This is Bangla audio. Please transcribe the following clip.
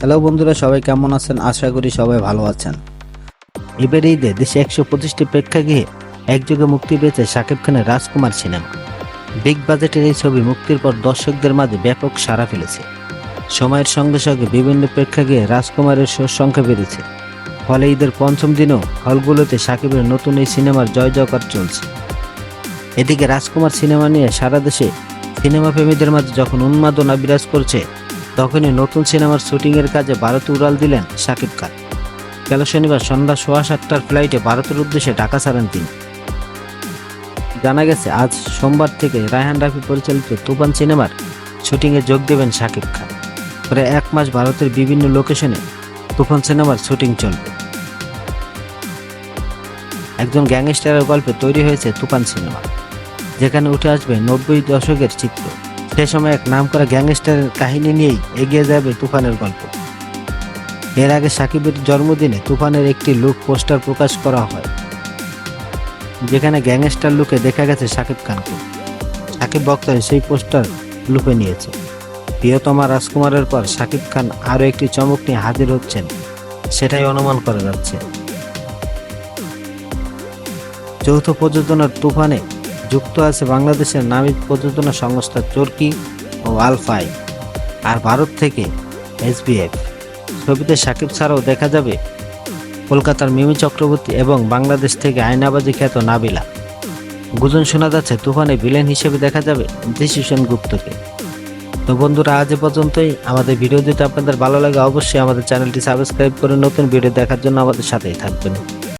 হ্যালো বন্ধুরা, সবাই কেমন আছেন? আশা করি সবাই ভালো আছেন। এবার ঈদে দেশে একশো পঁচিশটি প্রেক্ষাগৃহে একযোগে মুক্তি পেয়েছে শাকিব খানের রাজকুমার সিনেমা। বিগ বাজেটের এই ছবি মুক্তির পর দর্শকদের মাঝে ব্যাপক সাড়া ফেলেছে। সময়ের সঙ্গে সঙ্গে বিভিন্ন প্রেক্ষাগৃহে রাজকুমারের শোর সংখ্যা বেড়েছে। ফলে ঈদের পঞ্চম দিনেও হলগুলোতে শাকিবের নতুন এই সিনেমার জয় জয়কার চলছে। এদিকে রাজকুমার সিনেমা নিয়ে সারা দেশে সিনেমা প্রেমীদের মাঝে যখন উন্মাদনা বিরাজ করছে তখনই নতুন সিনেমার শুটিংয়ের কাজে ভারতে উড়াল দিলেন শাকিব খান। গেল শনিবার সন্ধ্যা সোয়া সাতটার ফ্লাইটে ভারতের উদ্দেশ্যে ঢাকা ছাড়েন তিনি। জানা গেছে, আজ সোমবার থেকে রায়হান রাফি পরিচালিত তুফান সিনেমার শুটিংয়ে যোগ দেবেন শাকিব খান। প্রায় এক মাস ভারতের বিভিন্ন লোকেশনে তুফান সিনেমার শুটিং চলবে। একজন গ্যাংস্টারের গল্পে তৈরি হয়েছে তুফান সিনেমা, যেখানে উঠে আসবে নব্বই দশকের চিত্র। সে সময় এক নাম করা গ্যাংস্টারের কাহিনী নিয়েই এগিয়ে যাবে তুফানের গল্প। এর আগে সাকিবের জন্মদিনে তুফানের একটি লুক পোস্টার প্রকাশ করা হয়, যেখানে গ্যাংস্টার লুকে দেখা গেছে সাকিব খানকে। সাকিব বক্তায় সেই পোস্টার লুপে নিয়েছে। প্রিয়তমা রাজকুমারের পর সাকিব খান আরও একটি চমক নিয়ে হাজির হচ্ছেন, সেটাই অনুমান করা যাচ্ছে। যৌথ প্রযোজনার তুফানে যুক্ত আছে বাংলাদেশের নামী প্রযোজনা সংস্থা চরকি ও আলফাই আর ভারত থেকে এসবিএফ। ছবিতে সাকিব ছাড়াও দেখা যাবে কলকাতার মিমি চক্রবর্তী এবং বাংলাদেশ থেকে আয়নাবাজি খ্যাত নাবিলা। গুজন শোনা যাচ্ছে, তুফানে ভিলেন হিসেবে দেখা যাবে দেশি সেনগুপ্তকে তো বন্ধুরা, আজ পর্যন্তই। আমাদের ভিডিও যদি আপনাদের ভালো লাগে, অবশ্যই আমাদের চ্যানেলটি সাবস্ক্রাইব করে নতুন ভিডিও দেখার জন্য আমাদের সাথেই থাকবেন।